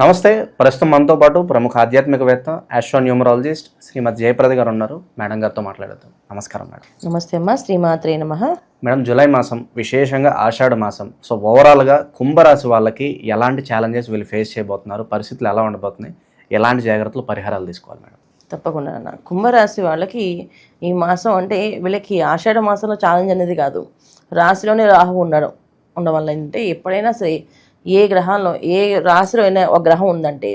నమస్తే. ప్రస్తుతం మనతో పాటు ప్రముఖ ఆధ్యాత్మికవేత్త ఆస్ట్రోన్యూమరాలజిస్ట్ శ్రీమతి జయప్రద గారు ఉన్నారు. మేడం గారితో మాట్లాడతాం నమస్కారం మేడం. నమస్తే అమ్మా. శ్రీమాత్రే నమ. మేడం జూలై మాసం విశేషంగా ఆషాఢ మాసం. సో ఓవరాల్గా కుంభరాశి వాళ్ళకి ఎలాంటి ఛాలెంజెస్ వీళ్ళు ఫేస్ చేయబోతున్నారు? పరిస్థితులు ఎలా ఉండబోతున్నాయి? ఎలాంటి జాగ్రత్తలు పరిహారాలు తీసుకోవాలి మేడం? తప్పకుండా అన్న కుంభరాశి వాళ్ళకి ఈ మాసం అంటే వీళ్ళకి ఆషాఢ మాసంలో ఛాలెంజ్ అనేది కాదు. రాశిలోనే రాహు ఉండడం ఉండడం వల్ల ఏంటంటే ఎప్పుడైనా సరే ఏ గ్రహంలో ఏ రాశిలో అయినా ఒక గ్రహం ఉందంటే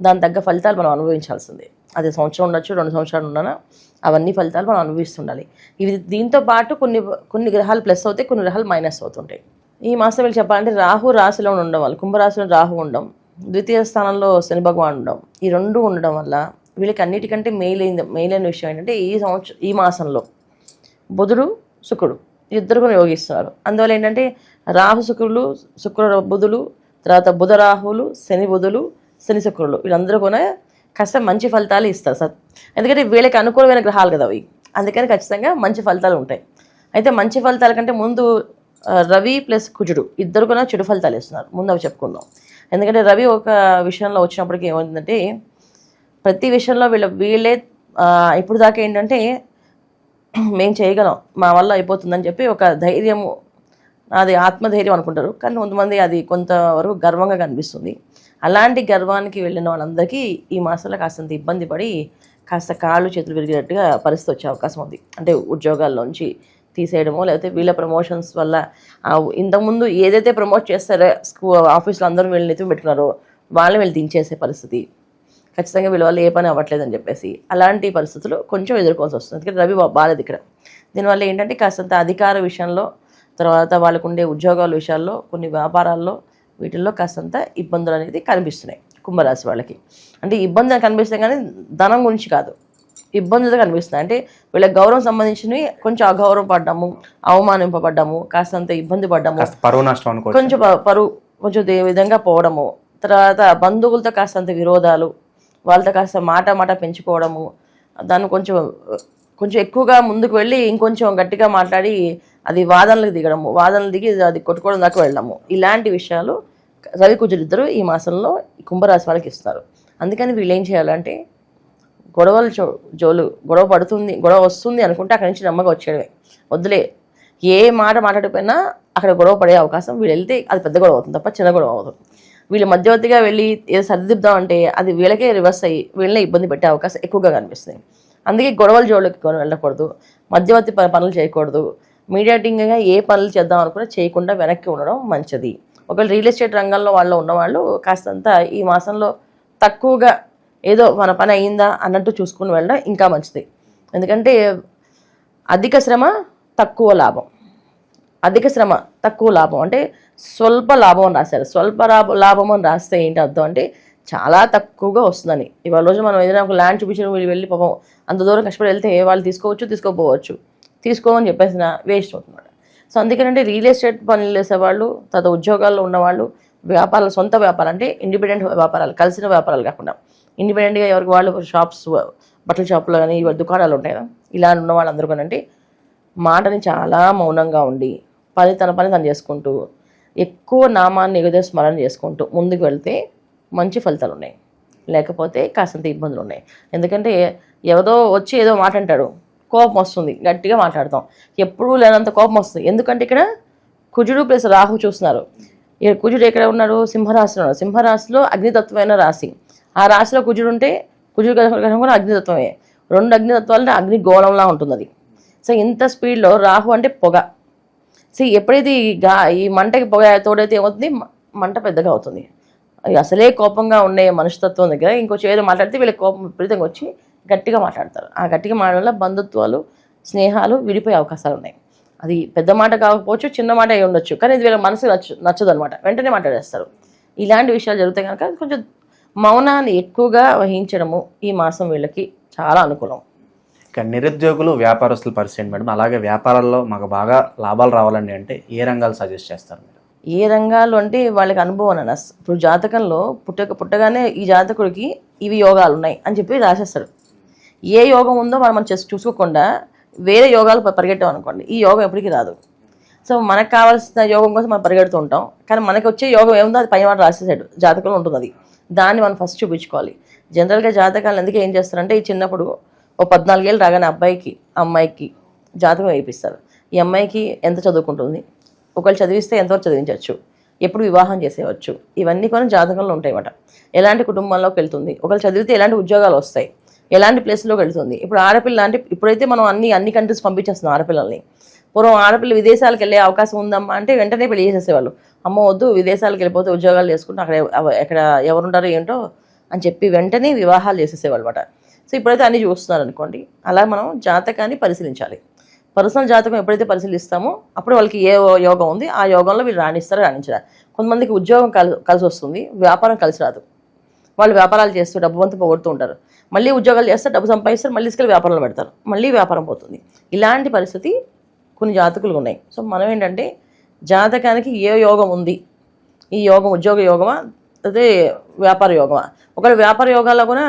దాని తగ్గ ఫలితాలు మనం అనుభవించాల్సిందే. అది సంవత్సరం ఉండొచ్చు రెండు సంవత్సరాలు ఉండనా అవన్నీ ఫలితాలు మనం అనుభవిస్తుండాలి. ఇవి దీంతో పాటు కొన్ని కొన్ని గ్రహాలు ప్లస్ అవుతాయి కొన్ని గ్రహాలు మైనస్ అవుతుంటాయి. ఈ మాసం వీళ్ళు చెప్పాలంటే రాహు రాశిలో ఉండడం వల్ల కుంభరాశిలో రాహు ఉండడం ద్వితీయ స్థానంలో శని భగవాన్ ఉండడం ఈ రెండు ఉండడం వల్ల వీళ్ళకి అన్నిటికంటే మేలైన మేలైన విషయం ఏంటంటే ఈ సంవత్సరం ఈ మాసంలో బుధుడు శుకుడు ఇద్దరు కూడా యోగిస్తున్నారు అందువల్ల ఏంటంటే రాహు శుక్రులు శుక్ర బుధులు తర్వాత బుధ రాహువులు శని బుధులు శని శుక్రులు. వీళ్ళందరూ కూడా కాస్త మంచి ఫలితాలు ఇస్తారు సార్. ఎందుకంటే వీళ్ళకి అనుకూలమైన గ్రహాలు కదా అవి. అందుకని ఖచ్చితంగా మంచి ఫలితాలు ఉంటాయి. అయితే మంచి ఫలితాల కంటే ముందు రవి ప్లస్ కుజుడు ఇద్దరు కూడా చెడు ఫలితాలు ఇస్తున్నారు. ముందు అవి చెప్పుకుందాం. ఎందుకంటే రవి ఒక విషయంలో వచ్చినప్పటికీ ఏమైందంటే ప్రతి విషయంలో వీళ్ళ వీళ్ళే ఇప్పుడు దాకా ఏంటంటే మేము చేయగలం మా వల్ల అయిపోతుందని చెప్పి ఒక ధైర్యము అది ఆత్మధైర్యం అనుకుంటారు. కానీ కొంతమంది అది కొంతవరకు గర్వంగా కనిపిస్తుంది. అలాంటి గర్వానికి వెళ్ళిన వాళ్ళందరికీ ఈ మాసంలో కాస్తంత ఇబ్బంది పడి కాస్త కాళ్ళు చేతులు విరిగినట్టుగా పరిస్థితి వచ్చే అవకాశం ఉంది. అంటే ఉద్యోగాల్లోంచి తీసేయడమో లేకపోతే వీళ్ళ ప్రమోషన్స్ వల్ల ఇంతకుముందు ఏదైతే ప్రమోట్ చేస్తారో స్కూ ఆఫీస్లో అందరూ వీళ్ళని ఎత్తుకు పెట్టుకున్నారో వాళ్ళని వీళ్ళు దించేసే పరిస్థితి. ఖచ్చితంగా వీళ్ళ వల్ల ఏ పని అవ్వట్లేదని చెప్పేసి అలాంటి పరిస్థితులు కొంచెం ఎదుర్కోవాల్సి వస్తుంది. ఎందుకంటే రవి బా- బాలేదు ఇక్కడ. దీనివల్ల ఏంటంటే కాస్తంత అధికార విషయంలో తర్వాత వాళ్ళకు ఉండే ఉద్యోగాల విషయాల్లో కొన్ని వ్యాపారాల్లో వీటిల్లో కాస్తంత ఇబ్బందులు అనేది కనిపిస్తున్నాయి కుంభరాశి వాళ్ళకి. అంటే ఇబ్బంది కనిపిస్తాయి కానీ ధనం గురించి కాదు. ఇబ్బందులు కనిపిస్తున్నాయి. అంటే వీళ్ళ గౌరవం సంబంధించినవి కొంచెం అగౌరవ పడ్డాము అవమానింపబడ్డాము కాస్తంత ఇబ్బంది పడ్డాము కొంచెం పరువు కొంచెం దే విధంగా పోవడము తర్వాత బంధువులతో కాస్తంత విరోధాలు వాళ్ళతో కాస్త మాట మాట పెంచుకోవడము దాన్ని కొంచెం కొంచెం ఎక్కువగా ముందుకు వెళ్ళి ఇంకొంచెం గట్టిగా మాట్లాడి అది వాదనలకు దిగడము. వాదనలు దిగి అది కొట్టుకోవడం దాకా వెళ్ళడము. ఇలాంటి విషయాలు రవి కుజులు ఇద్దరు ఈ మాసంలో కుంభరాశి వాళ్ళకి ఇస్తారు. అందుకని వీళ్ళు ఏం చేయాలంటే గొడవలు జో జోలు గొడవ పడుతుంది గొడవ వస్తుంది అనుకుంటే అక్కడి నుంచి నమ్మకం వచ్చేయడమే. వద్దులే. ఏ మాట మాట్లాడిపోయినా అక్కడ గొడవ పడే అవకాశం వీళ్ళు వెళ్తే అది పెద్ద గొడవ అవుతుంది తప్ప చిన్న గొడవ అవుతుంది వీళ్ళు మధ్యవర్తిగా వెళ్ళి ఏదో సర్దిద్దాం అంటే అది వీళ్ళకే రివర్స్ అయ్యి వీళ్ళనే ఇబ్బంది పెట్టే అవకాశం ఎక్కువగా కనిపిస్తుంది. అందుకే గొడవల జోళ్ళకి కొని వెళ్ళకూడదు. మధ్యవర్తి ప- పనులు చేయకూడదు. మీడియేటింగ్గా ఏ పనులు చేద్దాం అనుకున్నా చేయకుండా వెనక్కి ఉండడం మంచిది. ఒకవేళ రియల్ ఎస్టేట్ రంగంలో వాళ్ళు ఉన్నవాళ్ళు కాస్తంత ఈ మాసంలో తక్కువగా ఏదో మన పని అయిందా అన్నట్టు చూసుకుని వెళ్ళడం ఇంకా మంచిది. ఎందుకంటే అధిక శ్రమ తక్కువ లాభం. అధిక శ్రమ తక్కువ లాభం. అంటే స్వల్ప లాభం అని రాశారు. స్వల్ప లాభ లాభం అని రాస్తే ఏంటి అర్థం అంటే చాలా తక్కువగా వస్తుందని. ఇవాళ రోజు మనం ఏదైనా ఒక ల్యాండ్ చూపించిన వీళ్ళు వెళ్ళి పాపం అంత దూరం కష్టపడి వెళ్తే వాళ్ళు తీసుకోవచ్చు తీసుకోపోవచ్చు తీసుకోమని చెప్పేసిన వేస్ట్ అవుతున్నాడు. సో అందుకేనంటే రియల్ ఎస్టేట్ పనులు చేసేవాళ్ళు తర్వాత ఉద్యోగాల్లో ఉన్నవాళ్ళు వ్యాపారాలు సొంత వ్యాపారం అంటే ఇండిపెండెంట్ వ్యాపారాలు కలిసిన వ్యాపారాలు కాకుండా. ఇండిపెండెంట్గా ఎవరికి వాళ్ళు షాప్స్ బట్టల షాపులు కానీ దుకాణాలు ఉంటాయి కదా ఇలా ఉన్న వాళ్ళందరూ కానంటే మాటని చాలా మౌనంగా ఉండి పని తన పని తను చేసుకుంటూ ఎక్కువ నామాన్ని ఎగుదే స్మరణ చేసుకుంటూ ముందుకు వెళ్తే మంచి ఫలితాలు ఉన్నాయి. లేకపోతే కాసంత ఇబ్బందులు ఉన్నాయి. ఎందుకంటే ఎవరో వచ్చి ఏదో మాట అంటాడు కోపం వస్తుంది. గట్టిగా మాట్లాడతాం. ఎప్పుడూ లేనంత కోపం వస్తుంది. ఎందుకంటే ఇక్కడ కుజుడు ప్లస్ రాహు చూస్తున్నారు. ఈ కుజుడు ఎక్కడ ఉన్నాడు? సింహరాశిలో ఉన్నాడు. సింహరాశిలో అగ్నితత్వమైన రాశి. ఆ రాశిలో కుజుడు ఉంటే కుజుడు గ్రహం కూడా అగ్నితత్వమే. రెండు అగ్నితత్వాలంటే అగ్ని గోళంలా ఉంటుంది అది సో ఇంత స్పీడ్లో రాహు అంటే పొగ. సో ఎప్పుడైతే ఈ గా ఈ మంటకి పొగ తోడైతే ఏమవుతుంది? మంట పెద్దగా అవుతుంది. అసలే కోపంగా ఉండే మనుషుతత్వం దగ్గర ఇంకొంచెం ఏదో మాట్లాడితే వీళ్ళకి కోపం విపరీతంగా వచ్చి గట్టిగా మాట్లాడతారు. ఆ గట్టిగా మాట్లాడడం వల్ల బంధుత్వాలు స్నేహాలు విడిపోయే అవకాశాలు ఉన్నాయి. అది పెద్ద మాట కాకపోవచ్చు చిన్న మాట అయి ఉండొచ్చు. కానీ ఇది వీళ్ళ మనసు నచ్చు నచ్చదు అనమాట వెంటనే మాట్లాడేస్తారు. ఇలాంటి విషయాలు జరుగుతాయి కనుక కొంచెం మౌనాన్ని ఎక్కువగా వహించడము ఈ మాసం వీళ్ళకి చాలా అనుకూలం. ఇక నిరుద్యోగులు వ్యాపారస్తుల పరిస్థితి మేడం? అలాగే వ్యాపారాల్లో మాకు బాగా లాభాలు రావాలండి అంటే ఏ రంగాలు సజెస్ట్ చేస్తారు మీరు? ఏ రంగాలు అంటే వాళ్ళకి అనుభవం అన్న ఇప్పుడు జాతకంలో పుట్టక పుట్టగానే ఈ జాతకుడికి ఇవి యోగాలు ఉన్నాయి అని చెప్పి రాసేస్తాడు ఏ యోగం ఉందో మనం మనం చేసి చూసుకోకుండా వేరే యోగాలు పరిగెట్టాం అనుకోండి ఈ యోగం ఎప్పటికీ రాదు. సో మనకు కావాల్సిన యోగం కోసం మనం పరిగెడుతూ ఉంటాం. కానీ మనకు వచ్చే యోగం ఏముందో అది పైన రాసేసాడు జాతకంలో ఉంటుంది అది. దాన్ని మనం ఫస్ట్ చూపించుకోవాలి. జనరల్గా జాతకాలు ఎందుకు ఏం చేస్తారంటే ఈ చిన్నప్పుడు ఓ పద్నాలుగేళ్ళు రాగానే అబ్బాయికి అమ్మాయికి జాతకం వేయిస్తారు ఈ అమ్మాయికి ఎంత చదువుకుంటుంది? ఒకళ్ళు చదివిస్తే ఎంతవరకు చదివించవచ్చు? ఎప్పుడు వివాహం చేసేయవచ్చు? ఇవన్నీ కొన్ని జాతకంలో ఉంటాయన్నమాట. ఎలాంటి కుటుంబంలోకి వెళ్తుంది? ఒకళ్ళు చదివితే ఎలాంటి ఉద్యోగాలు వస్తాయి? ఎలాంటి ప్లేస్లోకి వెళ్తుంది? ఇప్పుడు ఆడపిల్ల అంటే ఇప్పుడైతే మనం అన్ని అన్ని కంట్రీస్ పంపించేస్తున్నాం ఆడపిల్లల్ని. పూర్వం ఆడపిల్ల విదేశాలకు వెళ్ళే అవకాశం ఉందమ్మా అంటే వెంటనే పెళ్ళి చేసేసేవాళ్ళు. అమ్మ వద్దు విదేశాలకు వెళ్ళిపోతే ఉద్యోగాలు చేసుకుంటే అక్కడ ఎక్కడ ఎవరుంటారో ఏంటో అని చెప్పి వెంటనే వివాహాలు చేసేసేవాళ్ళు అనమాట సో ఇప్పుడైతే అన్ని చూస్తున్నారు అనుకోండి అలా మనం జాతకాన్ని పరిశీలించాలి. పర్సనల్ జాతకం ఎప్పుడైతే పరిశీలిస్తామో అప్పుడు వాళ్ళకి ఏ యోగం ఉంది ఆ యోగంలో వీళ్ళు రాణిస్తారు రాణించరా. కొంతమందికి ఉద్యోగం కలిసి వస్తుంది వ్యాపారం కలిసి రాదు. వాళ్ళు వ్యాపారాలు చేస్తూ డబ్బు అంతా పోగొడుతూ ఉంటారు. మళ్ళీ ఉద్యోగాలు చేస్తే డబ్బు సంపాదిస్తారు మళ్ళీ తీసుకెళ్ళి వ్యాపారంలో పెడతారు. మళ్ళీ వ్యాపారం పోతుంది. ఇలాంటి పరిస్థితి కొన్ని జాతకులు ఉన్నాయి. సో మనం ఏంటంటే జాతకానికి ఏ యోగం ఉంది? ఈ యోగం ఉద్యోగ యోగమా? అదే వ్యాపార యోగమా? ఒకవేళ వ్యాపార యోగాల్లో కూడా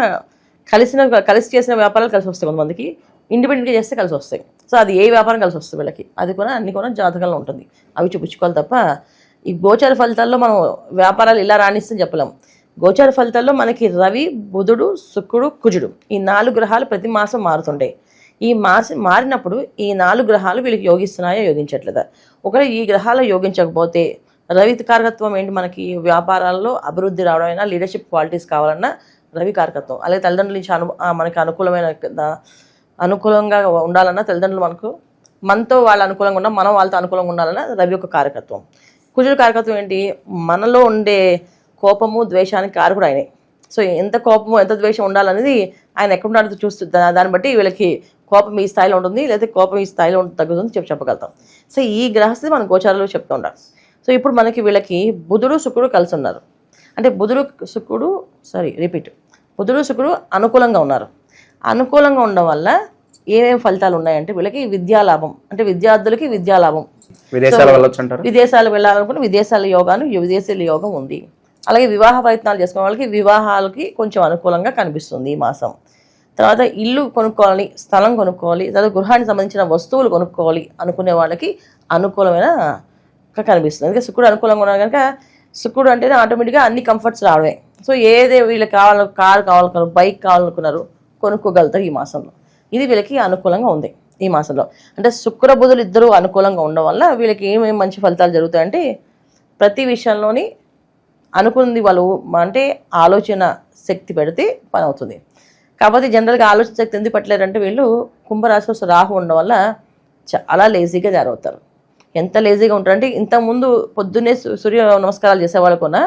కలిసిన కలిసి చేసిన వ్యాపారాలు కలిసి వస్తాయి కొంతమందికి. ఇండిపెండెంట్గా చేస్తే కలిసి వస్తాయి. సో అది ఏ వ్యాపారం కలిసి వస్తుంది వీళ్ళకి? అది కూడా అన్ని కూడా జాతకంలో ఉంటుంది. అవి చూపించుకోవాలి తప్ప ఈ గోచార ఫలితాల్లో మనం వ్యాపారాలు ఇలా రాణిస్తే చెప్పలేం. గోచార ఫలితాల్లో మనకి రవి బుధుడు శుక్రుడు కుజుడు ఈ నాలుగు గ్రహాలు ప్రతి మాసం మారుతుంటాయి. ఈ మాస మారినప్పుడు ఈ నాలుగు గ్రహాలు వీళ్ళకి యోగిస్తున్నాయో యోగించట్లేదా? ఒకవేళ ఈ గ్రహాలు యోగించకపోతే రవి కారకత్వం ఏంటి? మనకి వ్యాపారాల్లో అభివృద్ధి రావడం అయినా లీడర్షిప్ క్వాలిటీస్ కావాలన్నా రవి కారకత్వం. అలాగే తల్లిదండ్రుల నుంచి అను మనకి అనుకూలమైన అనుకూలంగా ఉండాలన్నా తల్లిదండ్రులు మనకు మనతో వాళ్ళు అనుకూలంగా ఉన్నా మనం వాళ్ళతో అనుకూలంగా ఉండాలన్నా రవి యొక్క కారకత్వం. కుజుడు కారకత్వం ఏంటి? మనలో ఉండే కోపము ద్వేషానికి కారకుడు ఆయనే. సో ఎంత కోపము ఎంత ద్వేషం ఉండాలనేది ఆయన ఎక్కడ ఉన్నాడో చూస్తూ దాన్ని బట్టి వీళ్ళకి కోపం ఈ స్థాయిలో ఉంటుంది లేదా కోపం ఈ స్థాయిలో ఉంటుంది తగ్గుతుంది చెప్పి చెప్పగలుగుతాం. సో ఈ గ్రహస్థితి మన గోచారాలు చెప్తూ ఉంటారు సో ఇప్పుడు మనకి వీళ్ళకి బుధుడు శుక్రుడు కలిసి ఉన్నారు. అంటే బుధుడు శుక్రుడు సారీ రిపీట్. బుధుడు శుక్రుడు అనుకూలంగా ఉన్నారు. అనుకూలంగా ఉండడం వల్ల ఏమేమి ఫలితాలు ఉన్నాయంటే వీళ్ళకి విద్యాలాభం అంటే విద్యార్థులకి వెళ్ళొచ్చు అంటారు విదేశాలు వెళ్ళాలనుకుంటే విదేశాల యోగాను విదేశీయుల యోగం ఉంది. అలాగే వివాహ ప్రయత్నాలు చేసుకునే వాళ్ళకి వివాహాలకి కొంచెం అనుకూలంగా కనిపిస్తుంది ఈ మాసం. తర్వాత ఇల్లు కొనుక్కోవాలి స్థలం కొనుక్కోవాలి తర్వాత గృహానికి సంబంధించిన వస్తువులు కొనుక్కోవాలి అనుకునే వాళ్ళకి అనుకూలమైన కనిపిస్తుంది. అందుకే శుక్రుడు అనుకూలంగా ఉన్నారు కనుక శుక్రుడు అంటేనే ఆటోమేటిక్గా అన్ని కంఫర్ట్స్ రావడమే. సో ఏదే వీళ్ళకి కావాలి కారు కావాలనుకున్నారు బైక్ కావాలనుకున్నారు కొనుక్కోగలుగుతారు ఈ మాసంలో. ఇది వీళ్ళకి అనుకూలంగా ఉంది ఈ మాసంలో. అంటే శుక్ర బుధులు ఇద్దరు అనుకూలంగా ఉండడం వల్ల వీళ్ళకి ఏమేమి మంచి ఫలితాలు జరుగుతాయంటే ప్రతి విషయంలోని అనుకుంది వాళ్ళు అంటే ఆలోచన శక్తి పెడితే పని అవుతుంది కాకపోతే జనరల్గా ఆలోచన శక్తి ఎందుకు పెట్టలేరంటే వీళ్ళు కుంభరాశి రాహు ఉండడం వల్ల చాలా లేజీగా తయారవుతారు. ఎంత లేజీగా ఉంటారంటే ఇంతకుముందు పొద్దున్నే సూర్య నమస్కారాలు చేసేవాళ్ళు కూడా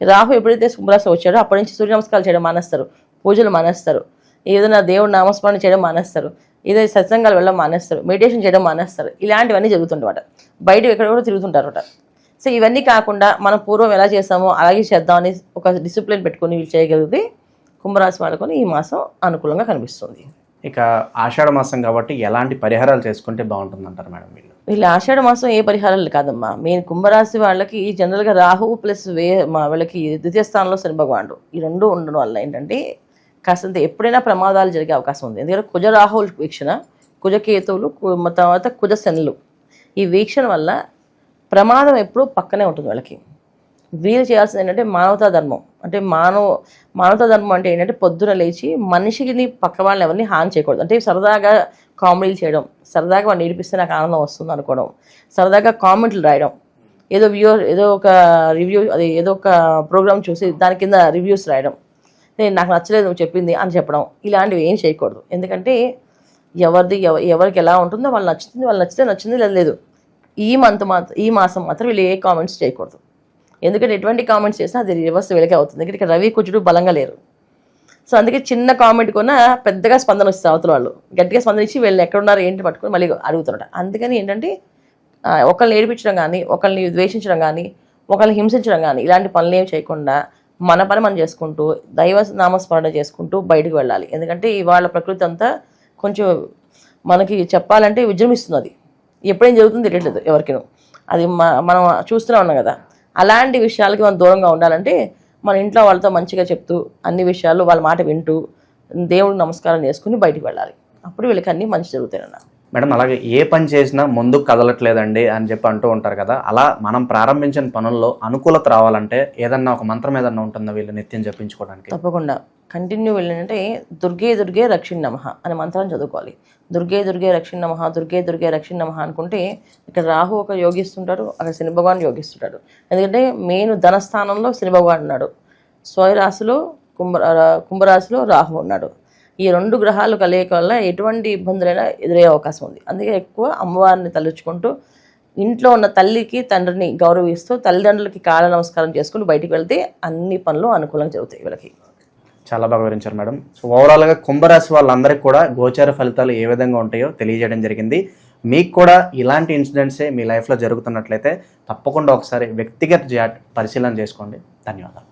రాహు ఎప్పుడైతే కుంభరాశి వచ్చాడో అప్పటి నుంచి సూర్య నమస్కారాలు చేయడం మానేస్తారు. పూజలు మానేస్తారు. ఏదైనా దేవుడు నామస్మరణ చేయడం మానేస్తారు. ఏదో సత్సంగాలు వెళ్ళడం మానేస్తారు. మెడిటేషన్ చేయడం మానేస్తారు. ఇలాంటివన్నీ జరుగుతుంటారట బయట ఎక్కడ కూడా తిరుగుతుంటారట. సో ఇవన్నీ కాకుండా మనం పూర్వం ఎలా చేసామో అలాగే చేద్దామని ఒక డిసిప్లిన్ పెట్టుకొని వీళ్ళు చేయగలిగితే కుంభరాశి వాళ్ళకొని ఈ మాసం అనుకూలంగా కనిపిస్తుంది. ఇక ఆషాఢ మాసం కాబట్టి ఎలాంటి పరిహారాలు చేసుకుంటే బాగుంటుంది అంటారు మేడం వీళ్ళు? వీళ్ళ ఆషాఢ మాసం ఏ పరిహారాలు కాదమ్మా. మెయిన్ కుంభరాశి వాళ్ళకి జనరల్గా రాహువు ప్లస్ వే మా వాళ్ళకి ద్వితీయ స్థానంలో శని భగవానుడు. ఈ రెండు ఉండడం వల్ల ఏంటంటే కాస్తంత ఎప్పుడైనా ప్రమాదాలు జరిగే అవకాశం ఉంది. ఎందుకంటే కుజ రాహువుల వీక్షణ కుజకేతువులు తర్వాత కుజ శనులు. ఈ వీక్షణ వల్ల ప్రమాదం ఎప్పుడూ పక్కనే ఉంటుంది వాళ్ళకి. వీరు చేయాల్సింది ఏంటంటే మానవతా ధర్మం. అంటే మానవ మానవతా ధర్మం అంటే ఏంటంటే పొద్దున లేచి మనిషిని పక్క వాళ్ళని ఎవరిని హాని చేయకూడదు. అంటే సరదాగా కామెడీలు చేయడం సరదాగా వాడిని నేర్పిస్తే నాకు ఆనందం వస్తుంది అనుకోవడం సరదాగా కామెంట్లు రాయడం ఏదో వ్యూ ఏదో ఒక రివ్యూ అది ఏదో ఒక ప్రోగ్రామ్ చూసి దాని కింద రివ్యూస్ రాయడం నేను నాకు నచ్చలేదు నువ్వు చెప్పింది అని చెప్పడం ఇలాంటివి ఏం చేయకూడదు. ఎందుకంటే ఎవరిది ఎవరికి ఎలా ఉంటుందో వాళ్ళు నచ్చుతుంది వాళ్ళు నచ్చితే నచ్చింది లేదు లేదు. ఈ మంత్ మాత్రం ఈ మాసం మాత్రం వీళ్ళు ఏ కామెంట్స్ చేయకూడదు. ఎందుకంటే ఎటువంటి కామెంట్స్ చేసినా అది రివర్స్ వీళ్ళకే అవుతుంది. ఎందుకంటే ఇక్కడ రవి కుజుడు బలంగా లేరు. సో అందుకే చిన్న కామెంట్ కొన్నా పెద్దగా స్పందన వస్తుంది అవతల వాళ్ళు. గట్టిగా స్పందన ఇచ్చి వీళ్ళు ఎక్కడున్నారు ఏంటి పట్టుకొని మళ్ళీ అడుగుతున్నాడు అందుకని ఏంటంటే ఒకళ్ళని ఏడిపించడం కానీ ఒకళ్ళని ద్వేషించడం కానీ ఒకళ్ళని హింసించడం కానీ ఇలాంటి పనులు ఏమి చేయకుండా మన పని మనం చేసుకుంటూ దైవ నామస్మరణ చేసుకుంటూ బయటకు వెళ్ళాలి. ఎందుకంటే ఇవాళ ప్రకృతి అంతా కొంచెం మనకి చెప్పాలంటే విజృంభిస్తున్నది. ఎప్పుడేం జరుగుతుందో తెలియట్లేదు ఎవరికినూ. అది మనం చూస్తూనే ఉన్నాం కదా. అలాంటి విషయాలకి మనం దూరంగా ఉండాలంటే మన ఇంట్లో వాళ్ళతో మంచిగా చెప్తూ అన్ని విషయాలు వాళ్ళ మాట వింటూ దేవుడికి నమస్కారం చేసుకుని బయటికి వెళ్ళాలి. అప్పుడు వీళ్ళకి అన్నీ మంచి జరుగుతాయి అన్న మేడం అలాగే ఏ పని చేసినా ముందుకు కదలట్లేదండి అని చెప్పి అంటూ ఉంటారు కదా. అలా మనం ప్రారంభించిన పనుల్లో అనుకూలత రావాలంటే ఏదన్నా ఒక మంత్రం ఏదన్నా ఉంటుందా వీళ్ళు నిత్యం జపించుకోవడానికి? తప్పకుండా. కంటిన్యూ వెళ్ళినంటే దుర్గే దుర్గే రక్షిణ్ నమః అనే మంత్రాన్ని చదువుకోవాలి. దుర్గే దుర్గే రక్షిణ్ నమః దుర్గే దుర్గే రక్షిణ్ నమః అనుకుంటే ఇక్కడ రాహు ఒక యోగిస్తుంటాడు అక్కడ శని భగవాన్ యోగిస్తుంటాడు. ఎందుకంటే మెయిన్ ధనస్థానంలో శని భగవాన్ ఉన్నాడు. స్వయరాశిలో కుంభ కుంభరాశిలో రాహు ఉన్నాడు. ఈ రెండు గ్రహాలు కలయిక వల్ల ఎటువంటి ఇబ్బందులైనా ఎదురయ్యే అవకాశం ఉంది. అందుకే ఎక్కువ అమ్మవారిని తలుచుకుంటూ ఇంట్లో ఉన్న తల్లికి తండ్రిని గౌరవిస్తూ తల్లిదండ్రులకి కాల నమస్కారం చేసుకుని బయటికి వెళ్తే అన్ని పనులు అనుకూలంగా జరుగుతాయి వీళ్ళకి. చాలా బాగా వివరించారు మేడం. సో ఓవరాల్గా కుంభరాశి వాళ్ళందరికీ కూడా గోచార ఫలితాలు ఏ విధంగా ఉంటాయో తెలియజేయడం జరిగింది. మీకు కూడా ఇలాంటి ఇన్సిడెంట్సే మీ లైఫ్లో జరుగుతున్నట్లయితే తప్పకుండా ఒకసారి వ్యక్తిగత జాట్ పరిశీలన చేసుకోండి. ధన్యవాదాలు.